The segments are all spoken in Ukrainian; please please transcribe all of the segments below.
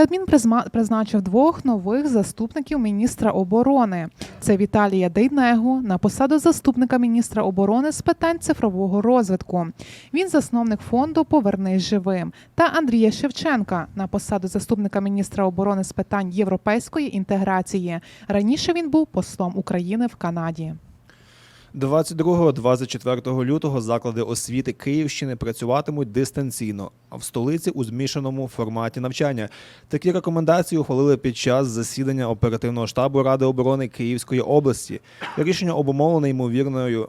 Кабмін призначив двох нових заступників міністра оборони. Це Віталія Дейнегу на посаду заступника міністра оборони з питань цифрового розвитку. Він засновник фонду Повернись живим та Андрія Шевченка на посаду заступника міністра оборони з питань європейської інтеграції. Раніше він був послом України в Канаді. 22-24 лютого заклади освіти Київщини працюватимуть дистанційно, а в столиці у змішаному форматі навчання. Такі рекомендації ухвалили під час засідання оперативного штабу Ради оборони Київської області. Рішення обумовлене ймовірною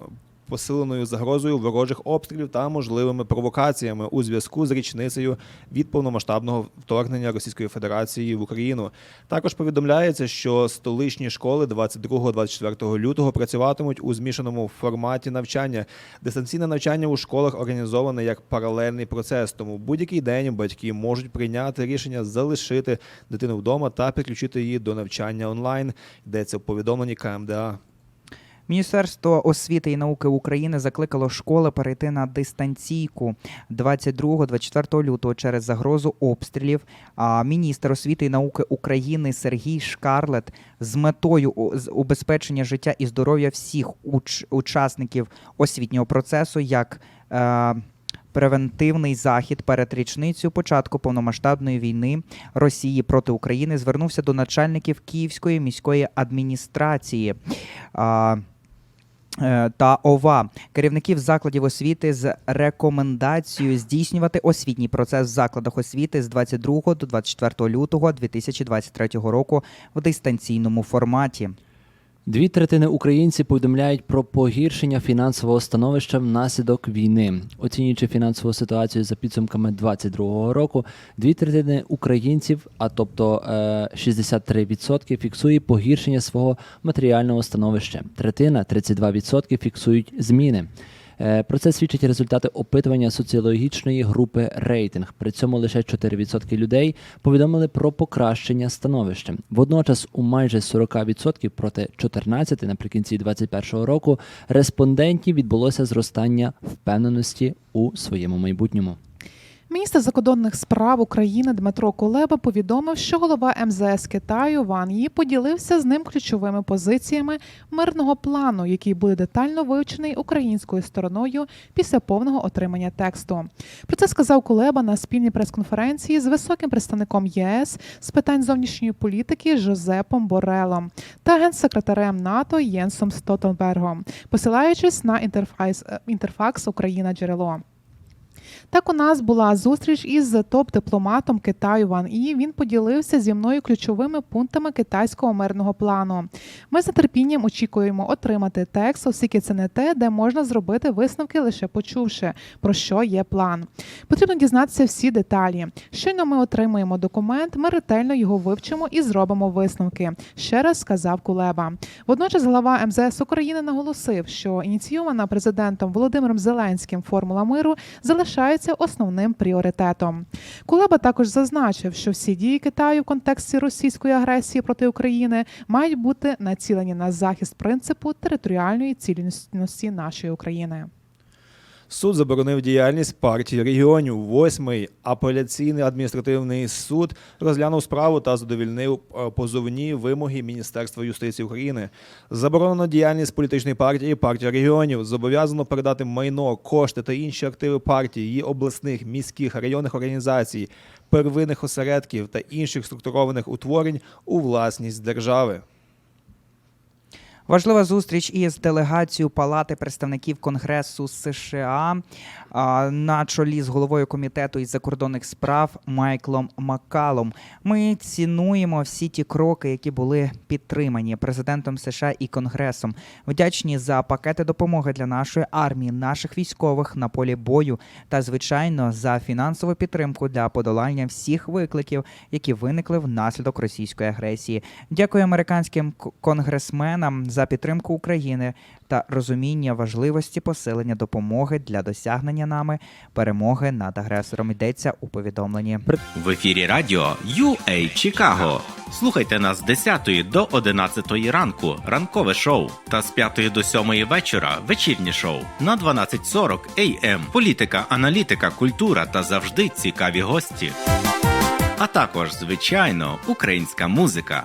посиленою загрозою ворожих обстрілів та можливими провокаціями у зв'язку з річницею від повномасштабного вторгнення Російської Федерації в Україну. Також повідомляється, що столичні школи 22-24 лютого працюватимуть у змішаному форматі навчання. Дистанційне навчання у школах організоване як паралельний процес. Тому будь-який день батьки можуть прийняти рішення залишити дитину вдома та підключити її до навчання онлайн. Йдеться в повідомленні КМДА. Міністерство освіти і науки України закликало школи перейти на дистанційку 22-24 лютого через загрозу обстрілів. А міністр освіти і науки України Сергій Шкарлет з метою убезпечення життя і здоров'я всіх уч- учасників освітнього процесу як е, Превентивний захід перед річницею початку повномасштабної війни Росії проти України звернувся до начальників Київської міської адміністрації. Е, та ОВА керівників закладів освіти з рекомендацією здійснювати освітній процес в закладах освіти з 22 до 24 лютого 2023 року в дистанційному форматі. Дві третини українців повідомляють про погіршення фінансового становища внаслідок війни. Оцінюючи фінансову ситуацію за підсумками 2022 року, дві третини українців, а тобто е, 63%, фіксує погіршення свого матеріального становища. Третина 32% фіксують зміни. Е, Про це свідчать результати опитування соціологічної групи рейтинг. При цьому лише 4% людей повідомили про покращення становища. Водночас, у майже 40% проти 14% наприкінці 2021 року респондентів відбулося зростання впевненості у своєму майбутньому. Міністр закордонних справ України Дмитро Кулеба повідомив, що голова МЗС Китаю Ван Ї поділився з ним ключовими позиціями мирного плану, який буде детально вивчений українською стороною після повного отримання тексту. Про це сказав Кулеба на спільній прес-конференції з високим представником ЄС з питань зовнішньої політики Жозепом Борелом та генсекретарем НАТО Єнсом Стотенбергом, посилаючись на інтерфакс, інтерфакс Україна джерело. Так у нас була зустріч із топ-дипломатом Китаю Ван І. Він поділився зі мною ключовими пунктами китайського мирного плану. Ми з нетерпінням очікуємо отримати текст, оскільки це не те, де можна зробити висновки лише почувши, про що є план. Потрібно дізнатися всі деталі. Щойно ми отримуємо документ, ми ретельно його вивчимо і зробимо висновки. Ще раз сказав Кулеба. Водночас глава МЗС України наголосив, що ініційована президентом Володимиром Зеленським формула миру залишається основним пріоритетом. Кулеба також зазначив, що всі дії Китаю в контексті російської агресії проти України мають бути націлені на захист принципу територіальної цілісності нашої України. Суд заборонив діяльність партії регіонів. Восьмий апеляційний адміністративний суд розглянув справу та задовільнив е, позовні вимоги Міністерства юстиції України. Заборонено діяльність політичної партії партія регіонів. Зобов'язано передати майно, кошти та інші активи партії, її обласних, міських, районних організацій, первинних осередків та інших структурованих утворень у власність держави. Важлива зустріч із делегацією Палати представників Конгресу США на чолі з головою комітету із закордонних справ Майклом Маккалом. Ми цінуємо всі ті кроки, які були підтримані президентом США і Конгресом. Вдячні за пакети допомоги для нашої армії, наших військових на полі бою та, звичайно, за фінансову підтримку для подолання всіх викликів, які виникли внаслідок російської агресії. Дякую американським конгресменам за підтримку України та розуміння важливості посилення допомоги для досягнення нами перемоги над агресором. Йдеться у повідомленні. В ефірі радіо UA Чикаго. Слухайте нас з 10 до 11 ранку, ранкове шоу, та з 5 до 7 вечора вечірнє шоу на 12.40 AM. Політика, аналітика, культура та завжди цікаві гості. а також, звичайно, українська музика.